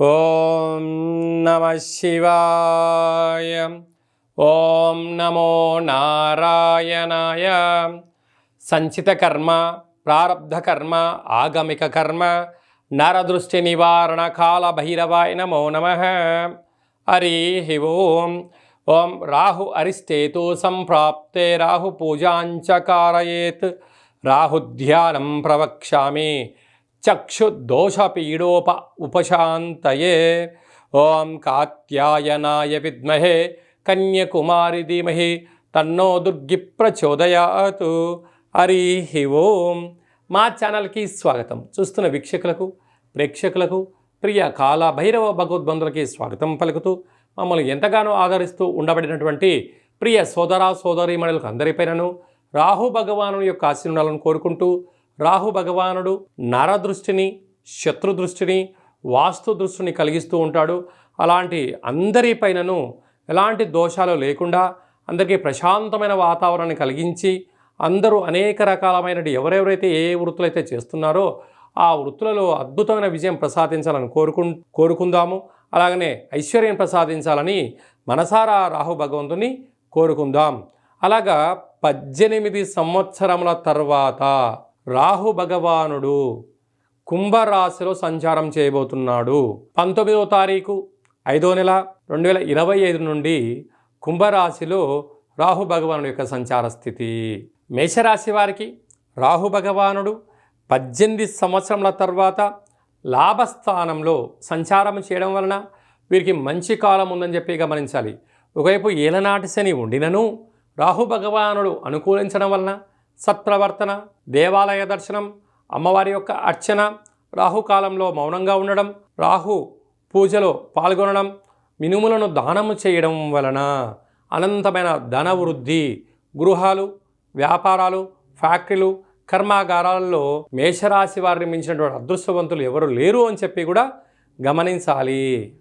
ఓం నమ శివాయ. ఓం నమో నారాయణాయ. సంచిత కర్మ ప్రారబ్ధ కర్మ ఆగమిక కర్మ నరదృష్టి నివారణ కాల భైరవాయ నమో నమ. హరి ఓం. ఓం రాహు అరిష్టేతు సంప్రాప్తే రాహు పూజాంచ కారయేత్ రాహుధ్యానం ప్రవక్ష్యామి. చక్షుదోషపీడోప ఉపశాంతయే ఓం కాత్యాయనాయ విద్మహే కన్యకుమారి ధీమహి తన్నో దుర్గి ప్రచోదయాతు హరి ఓం మా ఛానల్కి స్వాగతం. చూస్తున్న వీక్షకులకు ప్రేక్షకులకు ప్రియ కాల భైరవ భగవద్బంధులకి స్వాగతం పలుకుతూ మమ్మల్ని ఎంతగానో ఆదరిస్తూ ఉండబడినటువంటి ప్రియ సోదర సోదరీమణులకు అందరిపైనను రాహు భగవాను యొక్క ఆశీర్వాదాలను కోరుకుంటూ రాహు భగవానుడు నరదృష్టిని శత్రు దృష్టిని వాస్తు దృష్టిని కలిగిస్తూ ఉంటాడు. అలాంటి అందరిపైనను ఎలాంటి దోషాలు లేకుండా అందరికీ ప్రశాంతమైన వాతావరణాన్ని కలిగించి అందరూ అనేక రకాలమైన ఎవరెవరైతే ఏ ఏ వృత్తులు అయితే చేస్తున్నారో ఆ వృత్తులలో అద్భుతమైన విజయం ప్రసాదించాలని కోరుకు కోరుకుందాము. అలాగనే ఐశ్వర్యం ప్రసాదించాలని మనసారా రాహు భగవంతుని కోరుకుందాం. అలాగా పద్దెనిమిది సంవత్సరముల తర్వాత రాహు భగవానుడు కుంభరాశిలో సంచారం చేయబోతున్నాడు. పంతొమ్మిదవ తారీఖు ఐదో నెల రెండు వేల ఇరవై ఐదు నుండి కుంభరాశిలో రాహు భగవానుడు యొక్క సంచార స్థితి. మేషరాశి వారికి రాహు భగవానుడు పద్దెనిమిది సంవత్సరముల తర్వాత లాభస్థానంలో సంచారం చేయడం వలన వీరికి మంచి కాలం ఉందని చెప్పి గమనించాలి. ఒకవైపు ఏలనాటి శని ఉండినను రాహు భగవానుడు అనుకూలించడం వలన సత్ప్రవర్తన దేవాలయ దర్శనం అమ్మవారి యొక్క అర్చన రాహుకాలంలో మౌనంగా ఉండడం రాహు పూజలో పాల్గొనడం మినుములను దానము చేయడం వలన అనంతమైన ధన వృద్ధి గృహాలు వ్యాపారాలు ఫ్యాక్టరీలు కర్మాగారాలలో మేషరాశి వారిని మించినటువంటి అదృష్టవంతులు ఎవరు లేరు అని చెప్పి కూడా గమనించాలి.